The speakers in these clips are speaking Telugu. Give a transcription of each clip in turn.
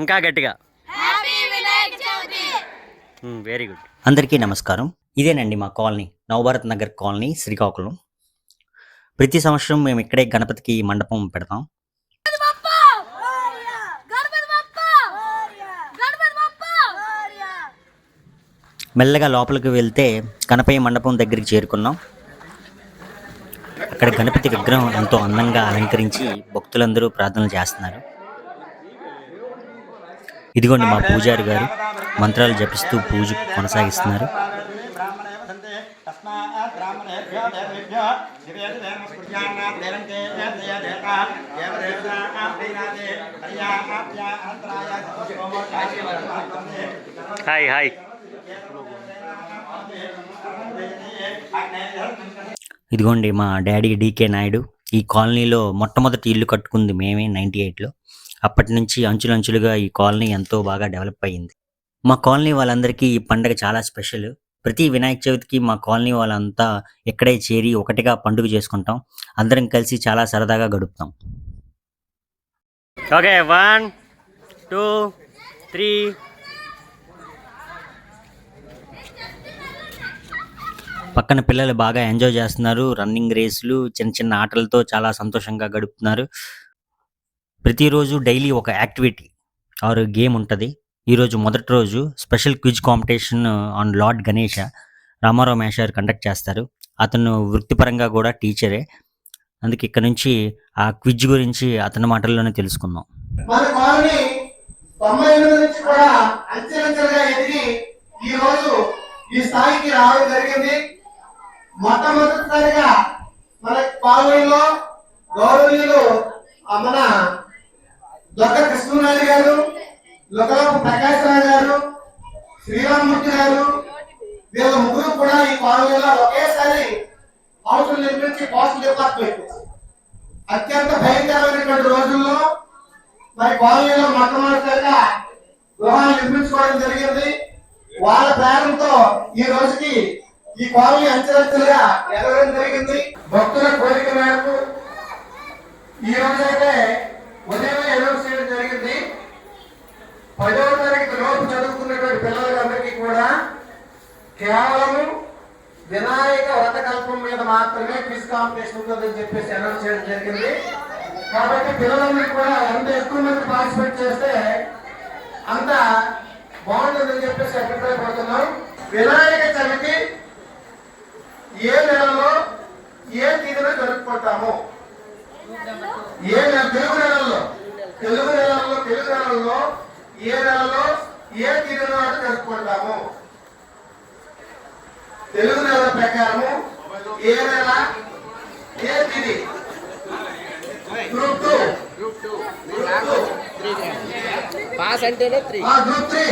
ఇంకా గట్టిగా. Happy Vinayaka Chavithi very good అందరికీ నమస్కారం. ఇదేనండి మా కాలనీ నవభారత్ నగర్ కాలనీ శ్రీకాకుళం. ప్రతి సంవత్సరం మేము ఇక్కడే గణపతికి మండపం పెడతాం. మెల్లగా లోపలికి వెళ్తే గణపయ్య మండపం దగ్గరికి చేరుకున్నాం. అక్కడ గణపతి విగ్రహం ఎంతో అందంగా అలంకరించి భక్తులందరూ ప్రార్థనలు చేస్తున్నారు. ఇదిగోండి మా పూజారి గారు మంత్రాలు జపిస్తూ పూజ కొనసాగిస్తున్నారు. Hi hi. ఇదిగోండి మా డాడీ డీకే నాయుడు. ఈ కాలనీలో మొట్టమొదటి ఇల్లు కట్టుకుంది మేమే నైంటీ ఎయిట్లో. అప్పటి నుంచి అంచులంచులుగా ఈ కాలనీ ఎంతో బాగా డెవలప్ అయ్యింది. మా కాలనీ వాళ్ళందరికీ ఈ పండగ చాలా స్పెషల్. ప్రతి వినాయక చవితికి మా కాలనీ వాళ్ళంతా ఇక్కడే చేరి ఒకటిగా పండుగ చేసుకుంటాం. అందరం కలిసి చాలా సరదాగా గడుపుతాం. Okay one two three. పక్కన పిల్లలు బాగా ఎంజాయ్ చేస్తున్నారు. రన్నింగ్ రేసులు చిన్న చిన్న ఆటలతో చాలా సంతోషంగా గడుపుతున్నారు. ప్రతిరోజు డైలీ ఒక యాక్టివిటీ ఆర్ గేమ్ ఉంటుంది. ఈరోజు మొదటి రోజు special quiz competition on Lord Ganesha Ramarao మేషారు conduct చేస్తారు. అతను వృత్తిపరంగా కూడా టీచరే. అందుకే ఇక్కడ నుంచి ఆ క్విజ్ గురించి అతని మాటల్లోనే తెలుసుకుందాం. మన కాలనీ తొంభై ఎనిమిది నుంచి కూడా అంచెలంచెలుగా ఎదిగి ఈ రోజు ఈ స్థాయికి రావడం జరిగింది. మొట్టమొదటిసారిగా మన కాలనీలో గౌరవీయులు మన లొక్క కృష్ణనాయుడు గారు లొక్కలకు ప్రకాశ్ రావు గారు శ్రీరామమూర్తి గారు వీళ్ళ ముగ్గురు కూడా ఈ కాలనీలో ఒకేసారి హౌసులు నిర్మించి పోస్టల్ డిపార్ట్మెంట్. అత్యంత భయంకరమైనటువంటి రోజుల్లో మరి కాలనీలో మొట్టమొదటిగా గృహాలు నిర్మించుకోవడం జరిగింది. వాళ్ళ ప్రేరణతో ఈ రోజుకి ఈ కాలనీ అంచెలంచెలుగా ఎదగడం జరిగింది. భక్తుల కోరిక మేరకు ఈ రోజు అయితే ఉదయం అనౌన్స్ చేయడం జరిగింది పదవ తరగతి లోపు చదువుకున్నటువంటి పిల్లలందరికీ కూడా కేవలము వినాయక వ్రతకల్పం మీద మాత్రమే క్విజ్ కాంపిటీషన్ ఉంటుందని చెప్పేసి అనౌన్స్ చేయడం జరిగింది. కాబట్టి పిల్లలందరికీ కూడా ఎంత ఎక్కువ మంది పార్టిసిపేట్ చేస్తే అంత బాగుంటుందని చెప్పేసి అభిప్రాయపడుతున్నాం. వినాయక చవితి ఏ నెలలో ఏ తీరులో జరుపుకుంటాము? ఏ నెల తెలుగు నెలల్లో తెలుగు నెలల్లో తెలుగు నెలల్లో ఏ నెలలో ఏ తీరులో జరుపుకుంటాము? తెలుగు నెల ప్రకారము ఏ నెల ఏ తిది? Group two. పాస్ అంటేనే త్రీ గ్రూప్ త్రీ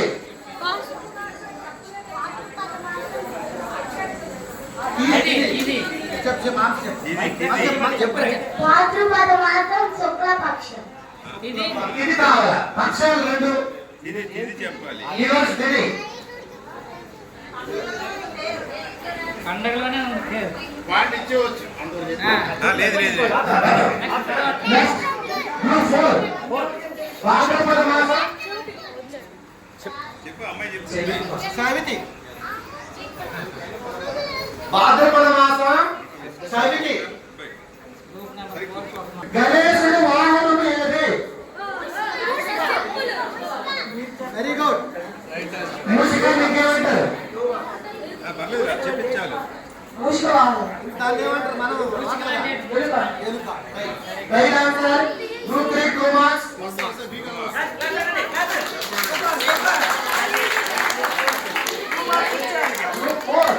శుక్లపక్షం. ఇది కావాలా? పక్షాలు రెండు. ఈ రోజు తిది పండగలోనే ఉంది. నెక్స్ట్ గ్రూప్ ఫోర్ భాద్రపద మాసం సావితి భాద్రపద మాసం సావితి గణేశుడు వాహనం ఏది వెరీ గుడ్ మూసిక మీకేమంటారు మూసిక వాహనం దాన్ని ఏమంటారు మనం right answer group three two marks group four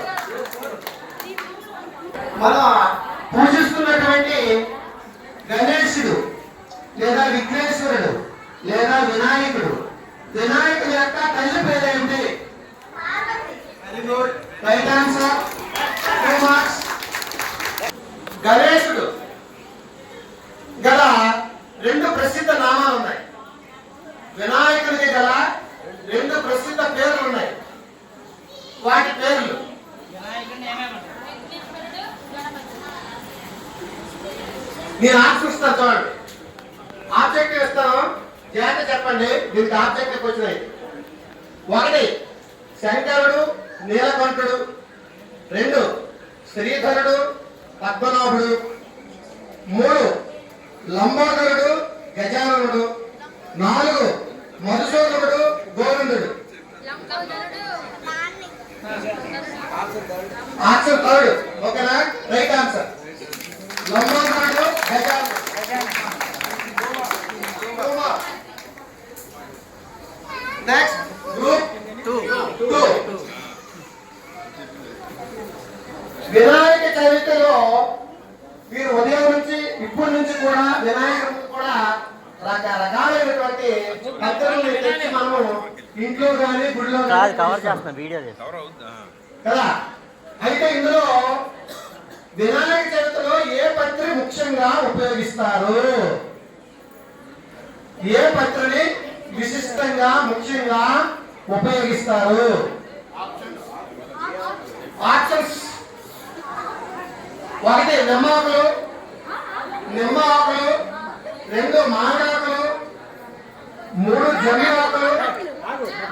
మనం పూజిస్తున్నటువంటి గణేశుడు లేదా విఘ్నేశ్వరుడు లేదా వినాయకుడు వినాయకుడి యొక్క తల్లి పేరేంటి very good right answer two marks గణేశుడు గల రెండు ప్రసిద్ధ నామాలు ఉన్నాయి వినాయకుడికి గల రెండు ప్రసిద్ధ పేర్లు ఉన్నాయి వాటి పేర్లు నేను ఇస్తాను చూడండి. ఆబ్జెక్ట్ ఇస్తాను జాగ్రత్త చెప్పండి. దీనికి ఆబ్జెక్ట్ వచ్చినాయి. ఒకటి శంకరుడు నీలకంఠుడు. రెండు శ్రీధరుడు పద్మనాభుడు. మూడు లంబోదరుడు గజాననుడు. నాలుగు మధుసూదనుడు గోవిందుడు. Answer third. ఓకేనా? Right answer. లంబోదరుడు గజాననుడు నెక్స్ట్ గ్రూప్ టూ వినాయక చవితిలో మీరు ఉదయం నుంచి ఇప్పటి నుంచి కూడా వినాయకుడికి కూడా రకరకాలైనటువంటి పద్ధతులు తెచ్చి మనము ఇంట్లో కానీ గుడిలో కవర్ చేస్తాం. వీడియో కదా? అయితే ఇందులో వినాయక చవితిలో ఏ పత్రి ముఖ్యంగా ఉపయోగిస్తారు? ఏ పత్రిని విశిష్టంగా ముఖ్యంగా ఉపయోగిస్తారు? ఆప్షన్స్. ఒకటి నిమ్మ ఆకులు నిమ్మ ఆకులు రెండు మామిడి మూడు జమ్మి ఆకులు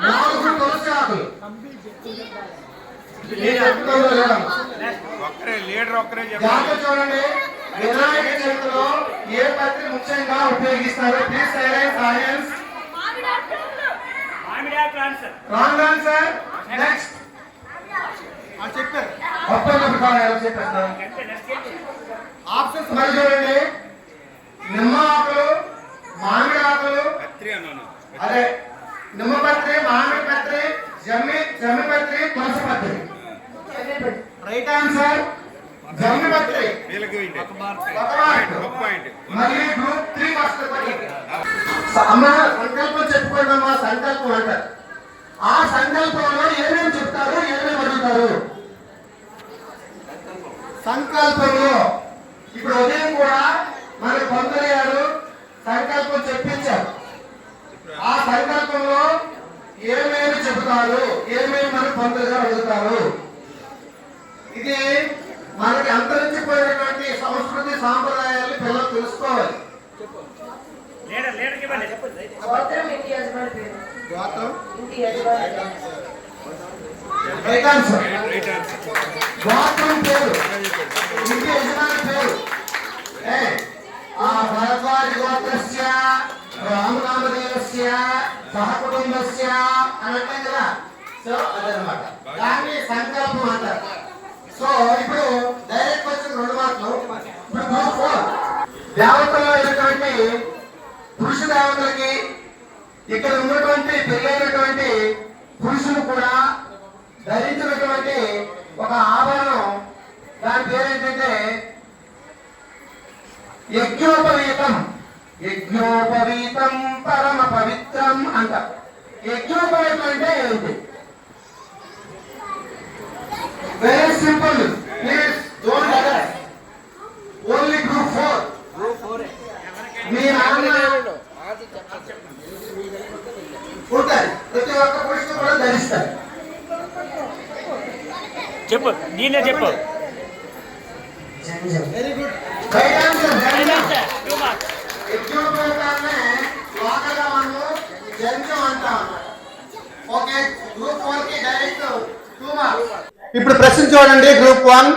నాలుగు తులసి ఆకులు ఒక్కరే లీడర్ ఒక్కరే చూడండి. వినాయక చవితిలో ఏ పత్రి ముఖ్యంగా ఉపయోగిస్తారు? Please silence audience wrong answer next చెప్పారు. చెప్పేస్తారు ఆప్షన్స్ మరి చూడండి. నిమ్మ ఆకులు మామిడి ఆకులు. అదే నిమ్మ పత్రి మామిడి పత్రి జమ్మి జమ్మి పత్రి తులసి పత్రి. రైట్ ఆన్సర్ జమ్మి ఒక పాయింట్ మళ్ళీ గ్రూప్ త్రీ వస్తుంది అమ్మ సంకల్పం చెప్పుకోవడం అమ్మా సంకల్పం అంటారు. ఆ సంకల్పంలో ఏమేమి చెప్తారు ఏమేమి అడుగుతారు? సంకల్పంలో ఇప్పుడు ఉదయం కూడా మనకి కొందరు గారు సంకల్పం చెప్పించారు. ఆ సంకల్పంలో ఏమేమి చెబుతారు ఏమేమి మన కొందరు గారు అడుగుతారు? ఇది మనకి అంతరించిపోయినటువంటి సంస్కృతి సాంప్రదాయాలు పిల్లలు తెలుసుకోవాలి. గోత్రం పేరు. ఇంటి యజమాని పేరు. ఆ భరద్వాజ గోత్రస్య రామనామదేవస్య సహ కుటుంబస్య అని అంటాం కదా? సో అదనమాట దాన్ని సంకల్పం అంటారు. సో ఇప్పుడు డైరెక్ట్ వచ్చిన రెండు మార్కులు. ఇప్పుడు గ్రూప్ ఫోర్ దేవతలో అయినటువంటి పురుష దేవతలకి ఇక్కడ ఉన్నటువంటి పెళ్ళైనటువంటి పురుషులు కూడా ధరించినటువంటి ఒక ఆభరణం. దాని పేరేంటంటే యజ్ఞోపవీతం. యజ్ఞోపవీతం పరమ పవిత్రం అంట. యజ్ఞోపవీతం అంటే ఏంటి? Very simple please don't other only group four మీ నాన్న ఉంటారు ప్రతి ఒక్క పురుషుడు కూడా ధరిస్తారు చెప్పు నేనే చెప్పు వెరీ గుడ్ రైట్ ఆన్సర్ యజ్ఞోపేతాన్ని లోకల్గా మనము జంజం అంటాం ఓకే గ్రూప్ వన్కి డైరెక్ట్ టూ మార్క్స్ ఇప్పుడు ప్రశ్న చూడండి గ్రూప్ వన్.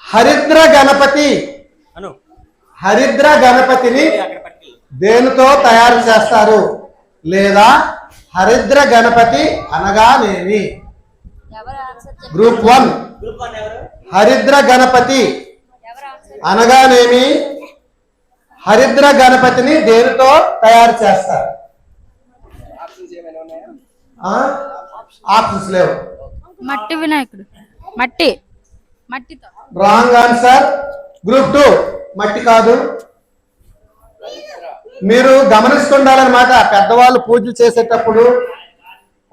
హరిద్ర గణపతి. హరిద్ర గణపతిని దేనితో తయారు చేస్తారు? లేదా హరిద్ర గణపతి అనగానేమి? Group one. గ్రూప్ వన్ ఎవరు? హరిద్ర గణపతి అనగానేమి? హరిద్ర గణపతిని దేనితో తయారు చేస్తారు? ఆప్షన్స్ లేవు. మట్టి వినాయకుడు. మట్టి. మట్టితో. Wrong answer. Group two. మట్టి కాదు. మీరు గమనిస్తుండాలన్నమాట. పెద్దవాళ్ళు పూజలు చేసేటప్పుడు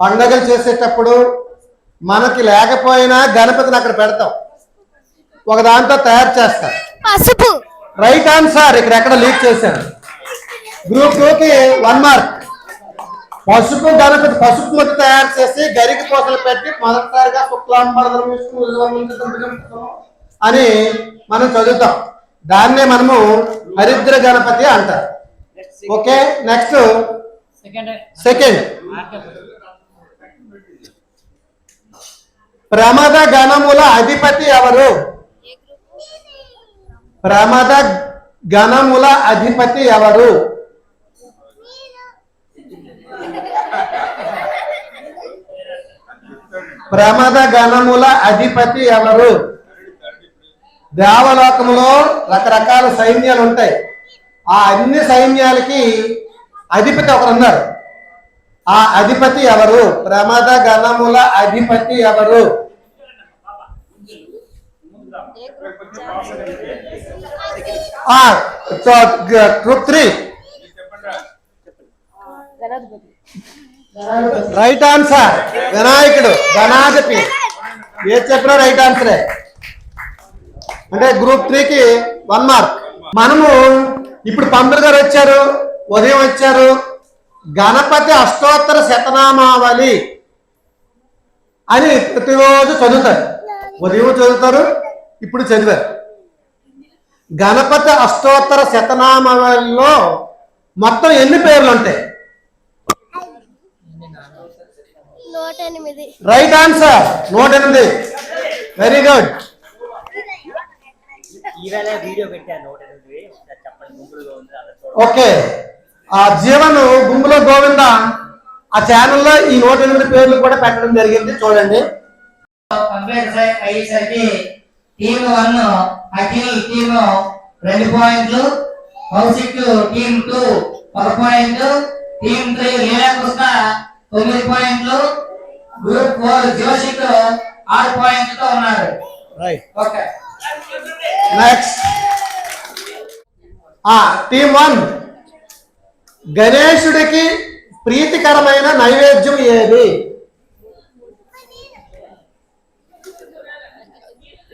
పండగలు చేసేటప్పుడు మనకి లేకపోయినా గణపతిని అక్కడ పెడతాం. ఒక దాంతో తయారు చేస్తారు. పసుపు. Right answer. ఇక్కడ ఎక్కడ లీక్ చేశాను. గ్రూప్ టూ కి వన్ మార్క్. పసుపు గణపతి పసుపు ముద్ద తయారు చేసి గరికి పూసలు పెట్టి మొదటిసారిగా ఉజ్వలం అని మనం చదువుతాం. దాన్నే మనము హరిద్ర గణపతి అంటారు. Okay next. సెకండ్. ప్రమద గణముల అధిపతి ఎవరు? ప్రమద గణముల అధిపతి ఎవరు? ప్రమద గణముల అధిపతి ఎవరు? దేవలోకములో రకరకాల సైన్యాలు ఉంటాయి ఆ అన్ని సైన్యాలకి అధిపతి ఒకరు ఉన్నారు ఆ అధిపతి ఎవరు? ప్రమద గణముల అధిపతి ఎవరు? ఆ గ్రూప్ త్రీ. రైట్ ఆన్సర్ వినాయకుడు గణాధిపతి. ఏది చెప్పినా రైట్ ఆన్సరే అంటే గ్రూప్ త్రీకి వన్ మార్క్ మనము ఇప్పుడు పంతులు గారు వచ్చారు ఉదయం వచ్చారు. గణపతి అష్టోత్తర శతనామావళి అని ప్రతిరోజు చదువుతారు. ఉదయం చదువుతారు ఇప్పుడు చదివారు. గణపతి అష్టోత్తర శతనామావళిలో మొత్తం ఎన్ని పేర్లు ఉంటాయి నూట ఎనిమిది రైట్ ఆన్సర్ నూట ఎనిమిది. Very good. ఓకే. ఆ జీవన్ గుంపులో గోవింద ఆ ఛానల్లో ఈ నూట ఎనిమిది పేర్లు కూడా పెట్టడం జరిగింది. చూడండి. కంప్లీట్ అయ్యి- అయ్యేసరికి టీమ్ వన్ అఖిల్ టీమ్ రెండు పాయింట్లు కౌశిక్ టీమ్ టూ ఒక పాయింట్ టీమ్ త్రీ లీలాకృష్ణ తొమ్మిది పాయింట్లు జోషిక్ ఆరు పాయింట్లతో ఉన్నారు. Right okay. నెక్స్ట్ ఆ టీమ్ వన్. గణేశుడికి ప్రీతికరమైన నైవేద్యం ఏది?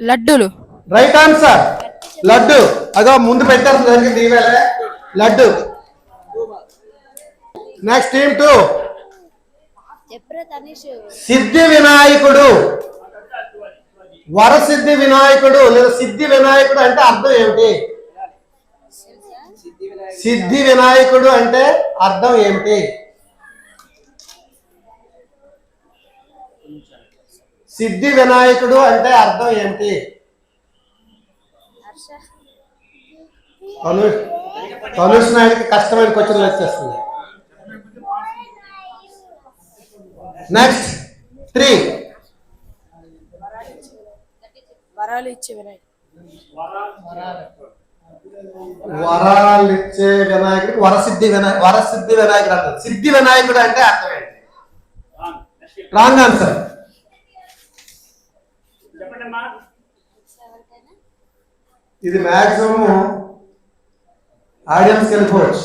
లడ్డూలు. Right answer laddu. అదో ముందు పెట్టారు జరిగింది ఈవేళ లడ్డు. Next team two. సిద్ధి వినాయకుడు. వరసిద్ధి వినాయకుడు లేదా సిద్ధి వినాయకుడు అంటే అర్థం ఏమిటి? సిద్ధి వినాయకుడు అంటే అర్థం ఏమిటి? సిద్ధి వినాయకుడు అంటే అర్థం ఏమిటి? తను తనుష్ నాయుడికి కష్టమైన క్వశ్చన్లు వచ్చేస్తుంది నెక్స్ట్ త్రీ వరాలు ఇచ్చే వినాయకుడు. వరాలు ఇచ్చే వినాయకుడు వరసిద్ధి వినాయక వరసిద్ధి వినాయకుడు అంటారు. సిద్ధి వినాయకుడు అంటే అర్థం ఏంటి? రాంగ్ ఆన్సర్ ఇది మాక్సిమం ఆడియన్స్ వెళ్ళిపోవచ్చు.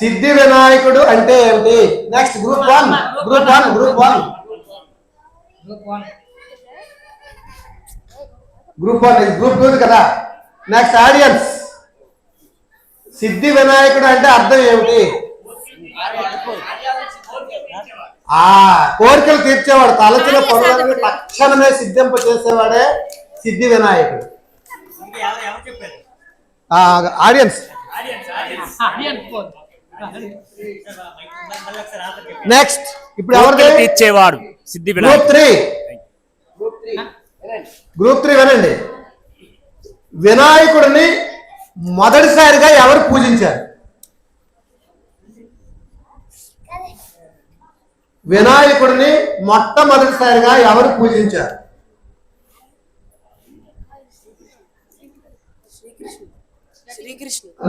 సిద్ధి వినాయకుడు అంటే ఏంటి next group one group one group one group one ఇది గ్రూప్ టూ కదా. నెక్స్ట్ ఆడియన్స్ సిద్ధి వినాయకుడు అంటే అర్థం ఏమిటి? ఆ కోరికలు తీర్చేవాడు. తలచిన పనులను తక్షణమే సిద్ధింప చేసేవాడే సిద్ధి వినాయకుడు. ఆడియన్స్. నెక్స్ట్ ఇప్పుడు ఎవరిది? ఇచ్చేవాడు సిద్ధి గ్రూప్ త్రీ గ్రూప్ త్రీ వినండి. వినాయకుడిని మొదటిసారిగా ఎవరు పూజించారు? వినాయకుడిని మొట్టమొదటిసారిగా ఎవరు పూజించారు?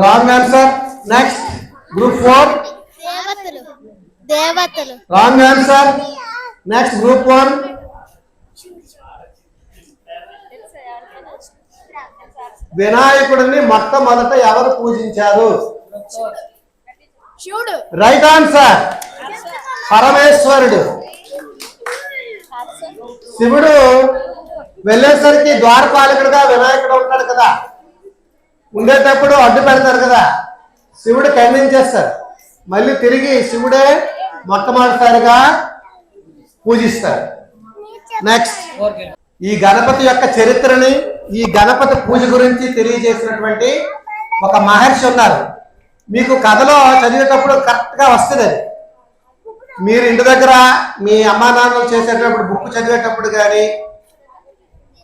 Wrong answer. Next group four దేవతలు. దేవతలు. Wrong answer next group one వినాయకుడిని మొట్టమొదట ఎవరు పూజించారు? శివుడు రైట్ ఆన్సర్ పరమేశ్వరుడు. శివుడు వెళ్ళేసరికి ద్వారపాలకుడుగా వినాయకుడు ఉంటాడు కదా. ఉండేటప్పుడు అడ్డు పెడతారు కదా. శివుడు ఖండించేస్తారు మళ్ళీ తిరిగి శివుడే మొట్టమొదటిసారిగా పూజిస్తారు. నెక్స్ట్ ఈ గణపతి యొక్క చరిత్రని ఈ గణపతి పూజ గురించి తెలియజేసినటువంటి ఒక మహర్షి ఉన్నారు. మీకు కథలో చదివేటప్పుడు కరెక్ట్గా వస్తుంది అది. మీరు ఇంటి దగ్గర మీ అమ్మా నాన్నలు చేసేటప్పుడు బుక్ చదివేటప్పుడు కానీ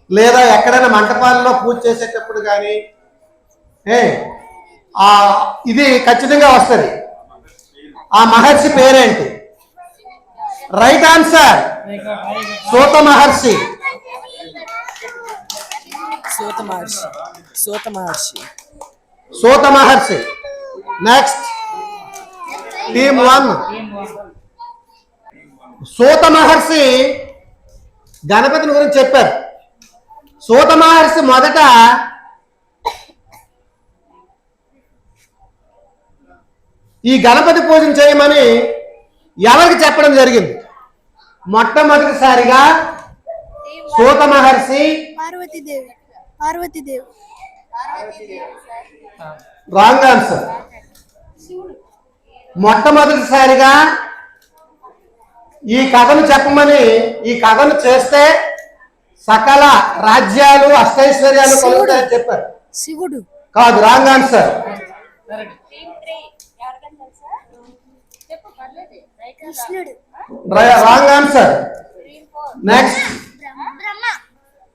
లేదా ఎక్కడైనా మంటపాలలో పూజ చేసేటప్పుడు కానీ ఏ ఆ ఇది ఖచ్చితంగా వస్తుంది. ఆ మహర్షి పేరేంటి? Right answer Suta Maharshi. Suta Maharshi. Suta Maharshi. Suta Maharshi. Next team one Suta Maharshi గణపతిని గురించి చెప్పారు. సూత మహర్షి మొదట ఈ గణపతి పూజను చేయమని ఎవరికి చెప్పడం జరిగింది? మొట్టమొదటిసారిగా సూత మహర్షి పార్వతీదేవి పార్వతీదేవి. Wrong answer. మొట్టమొదటిసారిగా ఈ కథను చెప్పమని ఈ కథను చేస్తే సకల రాజ్యాలు అష్టైశ్వర్యాలు కలుగుతాయని చెప్పారు. శివుడు. కాదు wrong answer. Wrong answer. Next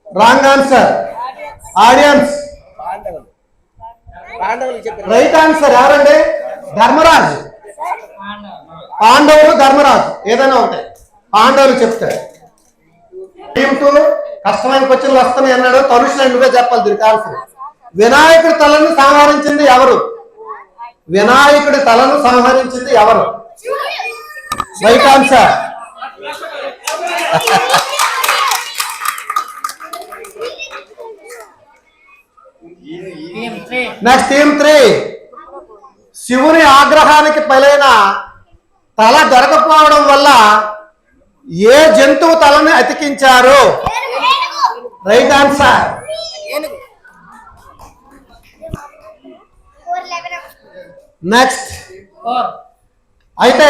wrong answer. Audience right answer ఎవరండి? ధర్మరాజు. పాండవులు ధర్మరాజు. ఏదైనా ఒకటే. పాండవులు చెప్తారు టీమ్ టూ కష్టమైన క్వశ్చన్లు వస్తున్నాయి అన్నాడు. తనుష్ నువ్వే చెప్పాలి దీనికి ఆన్సర్. వినాయకుడి తలను సంహరించింది ఎవరు? వినాయకుడి తలను సంహరించింది ఎవరు? Right answer next team three. శివుని ఆగ్రహానికి పలైన తల దొరకపోవడం వల్ల ఏ జంతువు తలని అతికించారు? Right answer. నెక్స్ట్ అయితే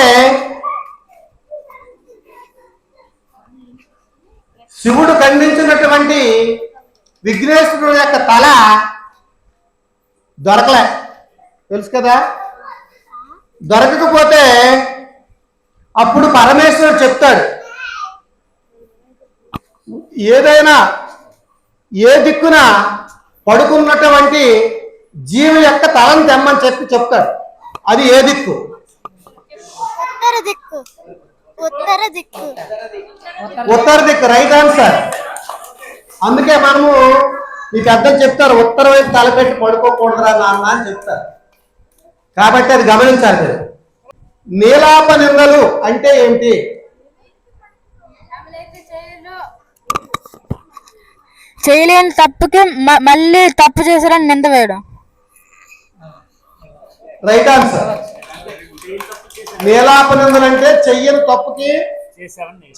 శివుడు ఖండించినటువంటి విఘ్నేశ్వరుడు యొక్క తల దొరకలే. తెలుసు కదా? దొరకకపోతే అప్పుడు పరమేశ్వరుడు చెప్తాడు. ఏదైనా ఏ దిక్కున పడుకున్నటువంటి జీవి యొక్క తలను తెమ్మని చెప్పి చెప్తాడు. అది ఏ దిక్కు? ఉత్తర దిక్కు. ఉత్తర దిక్కు. ఉత్తర దిక్కు రైట్ ఆన్సర్. అందుకే మనము ఈ పెద్దలు చెప్తారు ఉత్తర వైపు తలపెట్టి పడుకోకూడదురా నాన్న అని చెప్తారు. కాబట్టి అది గమనించాలి మీరు. నీలాప నిందలు అంటే ఏంటి? చేయలేని తప్పుకి మ- మళ్ళీ తప్పు చేశారని నింద వేయడం. రైట్ ఆన్సర్ నీలాప నిందలు అంటే చెయ్యని తప్పుకి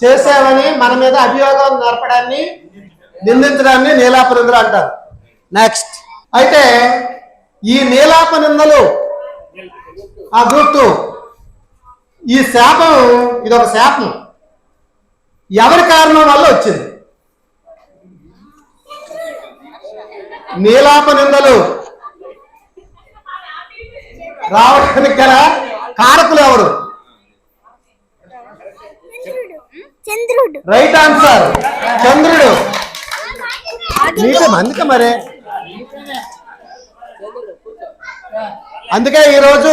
చేసావని మన మీద అభియోగం నడపడాన్ని నిందించడాన్ని నీలాప నిందలు అంటారు. నెక్స్ట్ అయితే ఈ నీలాప నిందలు ఆ గ్రూప్ టూ ఈ శాపం ఇది ఒక శాపం. ఎవరి కారణం వల్ల వచ్చింది? నీలాప నిందలు రావడానికి గల కారకులు ఎవరు? చంద్రుడు. రైట్ ఆన్సర్ చంద్రుడు. నీకు అందుకే మరే? అందుకే ఈరోజు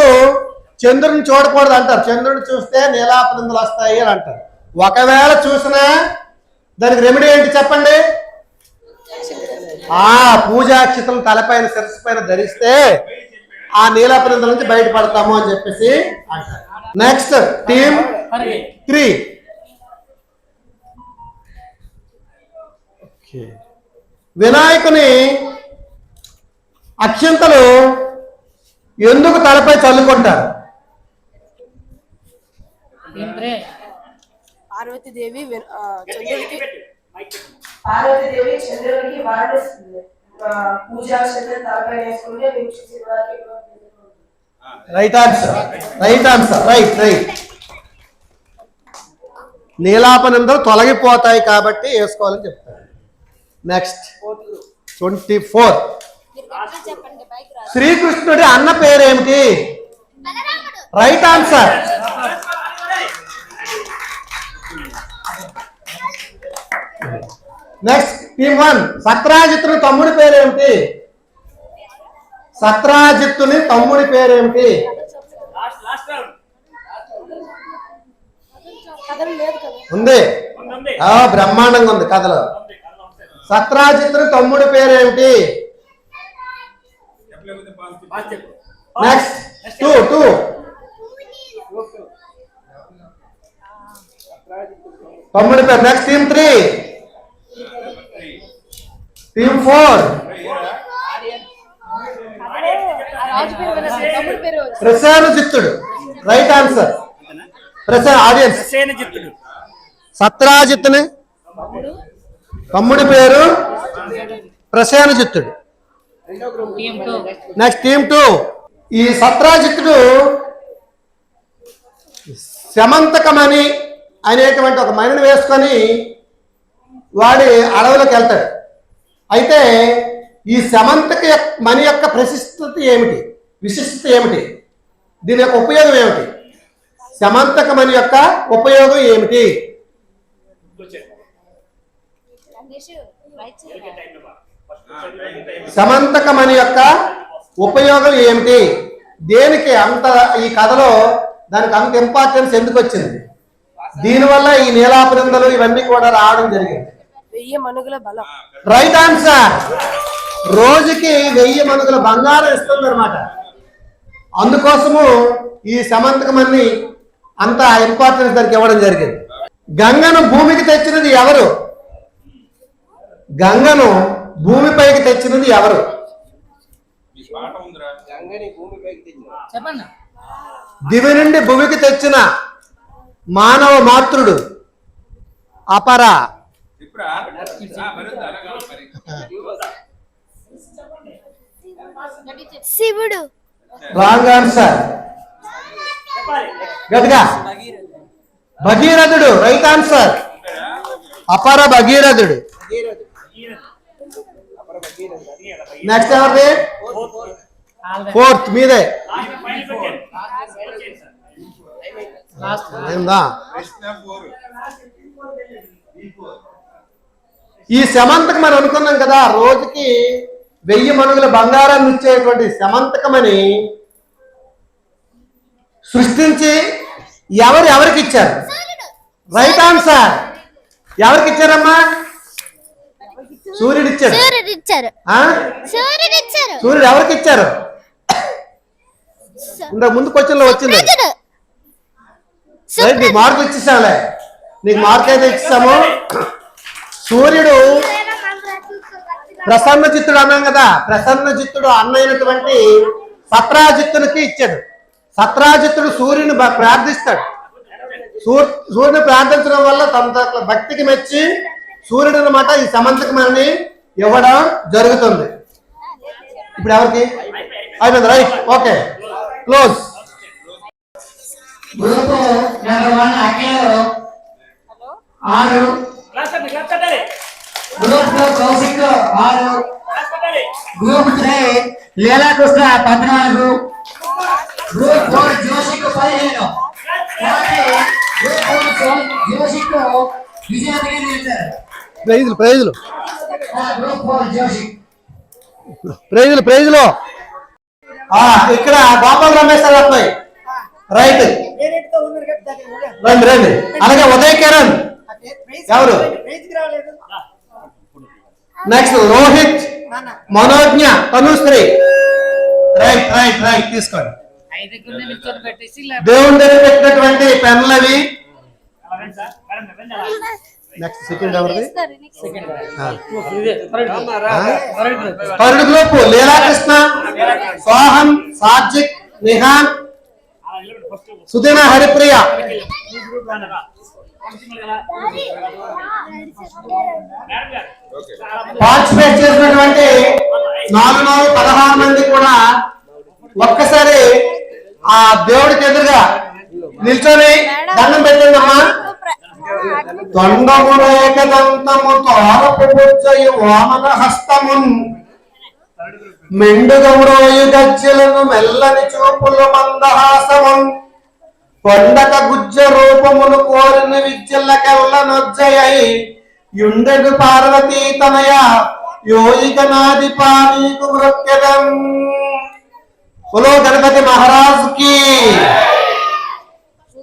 చంద్రుని చూడకూడదు అంటారు. చంద్రుని చూస్తే నీలాపనిందులు వస్తాయి అని అంటారు. ఒకవేళ చూసినా దానికి రెమెడీ ఏంటి చెప్పండి? ఆ పూజాక్షితలు తలపైన శిరస్సు పైన ధరిస్తే ఆ నీలాపనిందుల నుంచి బయటపడతాము అని చెప్పేసి అంటారు. నెక్స్ట్ టీమ్ త్రీ వినాయకుని అక్షంతలు ఎందుకు తలపై చల్లుకుంటారు? పార్వతీదేవి చంద్రుడికి పార్వతీదేవి వాడిస్తుంది పూజా చంద్ర తలపై వేసుకుంటే మీకు Shivaratri right answer right answer right right నీలాపనందరూ తొలగిపోతాయి కాబట్టి వేసుకోవాలని చెప్తారు. నెక్స్ట్ ట్వంటీ ఫోర్ శ్రీకృష్ణుడి అన్న పేరేమిటి? Right answer next team one సత్రాజిత్తుని తమ్ముడి పేరేమిటి? సత్రాజిత్తుని తమ్ముడి పేరేమిటి? ఉంది. ఆ బ్రహ్మాండంగా ఉంది కథలో. సత్రాజిత్తుని తమ్ముడి పేరేమిటి? నెక్స్ట్ టూ టూ తమ్ముడి పేరు. Next team three team four ప్రసేనజిత్తుడు right answer Prasena audience సత్రాజిత్తుని తమ్ముడి పేరు ప్రసేనజిత్తుడు నెక్స్ట్ టీమ్ టూ ఈ సత్రాజిత్తుడు శమంతకమణి అనేటువంటి ఒక మణిని వేసుకొని వాడి అడవులకు వెళ్తాడు. అయితే ఈ సమంతక యొక్క మణి యొక్క ప్రశస్తత ఏమిటి? విశిష్టత ఏమిటి? దీని యొక్క ఉపయోగం ఏమిటి? సమంతక మణి యొక్క ఉపయోగం ఏమిటి? సమంతక మణి యొక్క ఉపయోగం ఏమిటి? దేనికి అంత ఈ కథలో దానికి అంత ఇంపార్టెన్స్ ఎందుకు వచ్చింది? దీనివల్ల ఈ నీలాపరిందలు ఇవన్నీ కూడా రావడం జరిగింది. వెయ్యి మనుగుల బలం. Right answer. రోజుకి వెయ్యి మనుగుల బంగారం ఇస్తుంది అనమాట అందుకోసము ఈ సమంతకమని అంత ఇంపార్టెన్స్ దానికి ఇవ్వడం జరిగింది. గంగను భూమికి తెచ్చినది ఎవరు? గంగను భూమిపైకి తెచ్చినది ఎవరు? పాట ఉందిరా చెప్పండి దివి నుండి భూమికి తెచ్చిన మానవ మాతృడు అపర శివుడు. రాంగ్ ఆన్సర్ గట్టిగా. భగీరథుడు రైట్ ఆన్సర్. అపర భగీరథుడు. నెక్స్ట్ ఎవరిది? ఫోర్త్ మీదే. ఫోర్ ఈ శమంతకం మనం అనుకున్నాం కదా రోజుకి వెయ్యి మణుగుల బంగారాన్ని ఇచ్చేటువంటి శమంతకమని సృష్టించి ఎవరు ఎవరికి ఇచ్చారు? రైట్ ఆన్సర్ ఎవరికి ఇచ్చారమ్మా? సూర్యుడు ఇచ్చారు? సూర్యుడు ఎవరికి ఇచ్చారు? ఇంత ముందు క్వశ్చన్లో వచ్చింది. నీకు మార్కులు ఇచ్చేసాంలే నీకు మార్క్ అయితే ఇచ్చాము సూర్యుడు ప్రసన్న చిత్తుడు అన్నాం కదా ప్రసన్న చిత్తుడు అన్నైనటువంటి సత్రాజిత్తునికి ఇచ్చాడు. సత్రాజిత్తుడు సూర్యుని ప్రార్థిస్తాడు. సూర్ సూర్యుని ప్రార్థించడం వల్ల తన తన భక్తికి మెచ్చి సూర్యుడు అనమాట ఈ సమంతకమని ఇవ్వడం జరుగుతుంది. ఇప్పుడు ఎవరికి? అయిపోయింది రైట్ ఓకే. క్లోజ్. ఆరు గ్రూప్ టూ కౌశిక్ ఆరు గ్రూప్ త్రీ లీలాకృష్ణ పద్నాలుగు. గ్రూప్ ఫోర్ జోషిక్ పదిహేను. గ్రూప్ ఫోర్ జోషిక్ ప్రైజులు ప్రైజులు. ప్రైజులు ప్రైజులు. ఆ, ఇక్కడ గోపాల రమేష్ అబ్బాయి రైట్. రండి రండి. అలాగే ఉదయ్ కిరణ్. ఎవరు? Next Rohit Manogna Tanushree. Right right right తీసుకోండి. దేవుని దగ్గర పెట్టినటువంటి పెన్లవి. నెక్స్ట్ సెకండ్ ఎవరిది. Third group Leelakrishna Sohan Satvik Nihan Sudina Haripriya. Participate చేసినటువంటి నాలుగు నాలుగు పదహారు మంది కూడా ఒక్కసారి ఆ దేవుడికి ఎదురుగా నిల్చొని దండం పెట్టిందమ్మా తొండమున ఏకదంతము తోరపు వామన హస్తమున్. మెండుగమురోయు గజ్జలను మెల్లని చూపులు మందహాసమున్. కొండక గుజ్జ రూపమును కోరిన విద్యలకెల్ల నొజ్జయై యుండెడు పార్వతీ తనయ యోయిక నాది పానీకు మృక్యదం బోలో గణపతి మహారాజ్ కి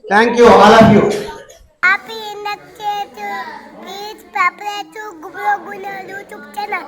thank you all of you Happy in the church. Please subscribe to Google YouTube channel.